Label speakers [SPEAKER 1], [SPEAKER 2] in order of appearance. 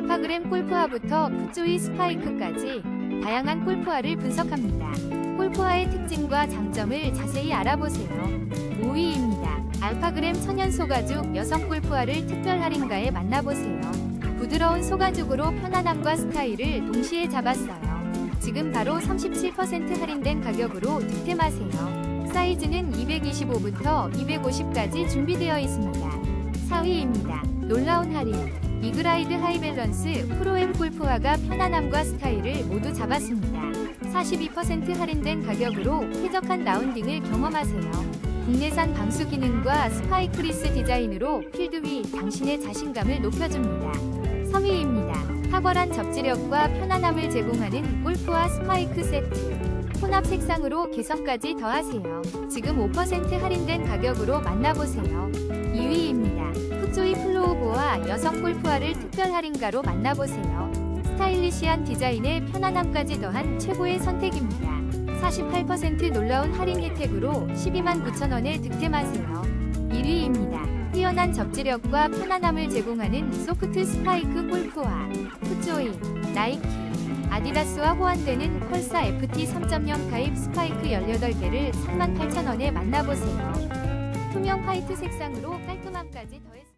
[SPEAKER 1] 알파그램 골프화부터 풋조이 스파이크까지 다양한 골프화를 분석합니다. 골프화의 특징과 장점을 자세히 알아보세요. 5위입니다. 알파그램 천연 소가죽 여성 골프화를 특별 할인가에 만나보세요. 부드러운 소가죽으로 편안함과 스타일을 동시에 잡았어요. 지금 바로 37% 할인된 가격으로 득템하세요. 사이즈는 225부터 250까지 준비되어 있습니다. 4위입니다. 놀라운 할인. 이그라이드 하이밸런스 프로엠 골프화가 편안함과 스타일을 모두 잡았습니다. 42% 할인된 가격으로 쾌적한 라운딩을 경험하세요. 국내산 방수 기능과 스파이크리스 디자인으로 필드 위 당신의 자신감을 높여줍니다. 3위입니다. 탁월한 접지력과 편안함을 제공하는 골프화 스파이크 세트. 혼합 색상으로 개성까지 더하세요. 지금 5% 할인된 가격으로 만나보세요. 2위입니다. 여성 골프화를 특별 할인가로 만나보세요. 스타일리시한 디자인에 편안함까지 더한 최고의 선택입니다. 48% 놀라운 할인 혜택으로 12만 9천원에 득템하세요. 1위입니다. 뛰어난 접지력과 편안함을 제공하는 소프트 스파이크 골프화, 풋조이, 나이키, 아디다스와 호환되는 펄사 FT 3.0 가입 스파이크 18개를 38,000원에 만나보세요. 투명 화이트 색상으로 깔끔함까지 더했습니다.